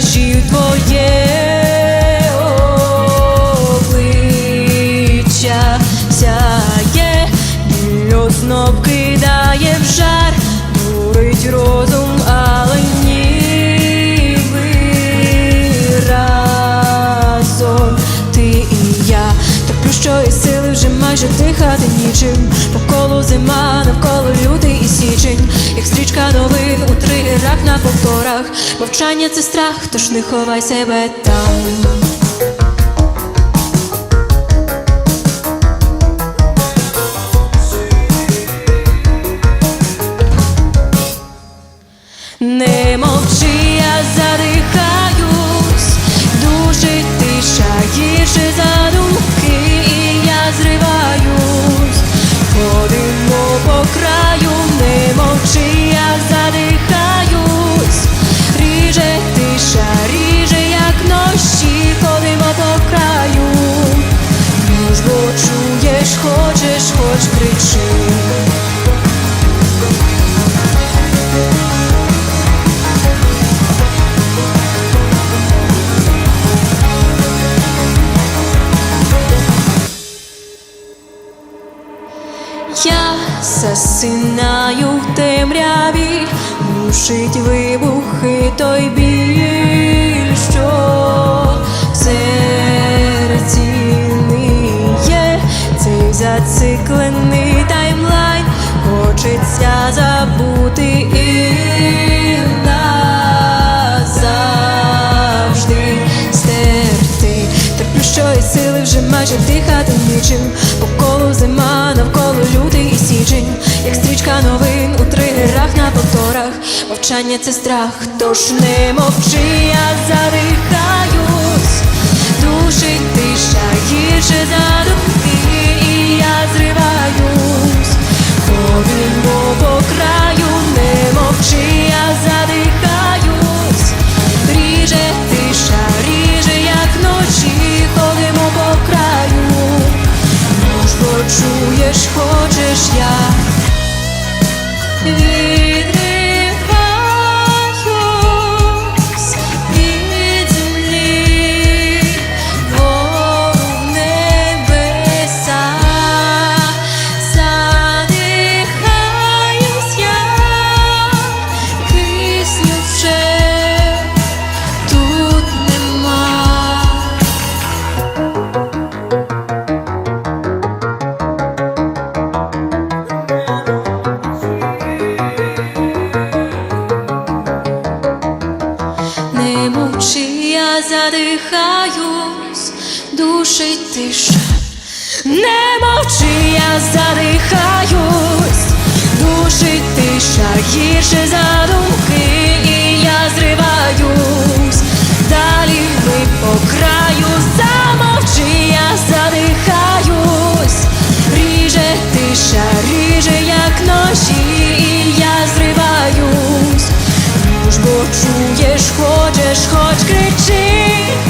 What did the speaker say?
дощів твоє обличчя сяє, знов кидає в жар, дурить розум, але ніби разом ти і я. Терплю, що і сили вже майже дихати нічим. Навколо зима, навколо лютий і січень, як стрічка новин повторах. Мовчання це страх, тож не ховай себе там. Не мовчи, я задихаюсь, хоч кричи. Я засинаю в темряві, душить вибухи той біль, і сили вже майже дихати нічим. По колу зима, навколо лютий і січень, як стрічка новин у тригерах на повторах. Мовчання це страх, тож не мовчи, я задихаюсь, Не мовчи, я задихаюсь, душить тиша. Не мовчи, я задихаюсь, душить тиша, гірше за. чуєш, хочеш, хоч кричи.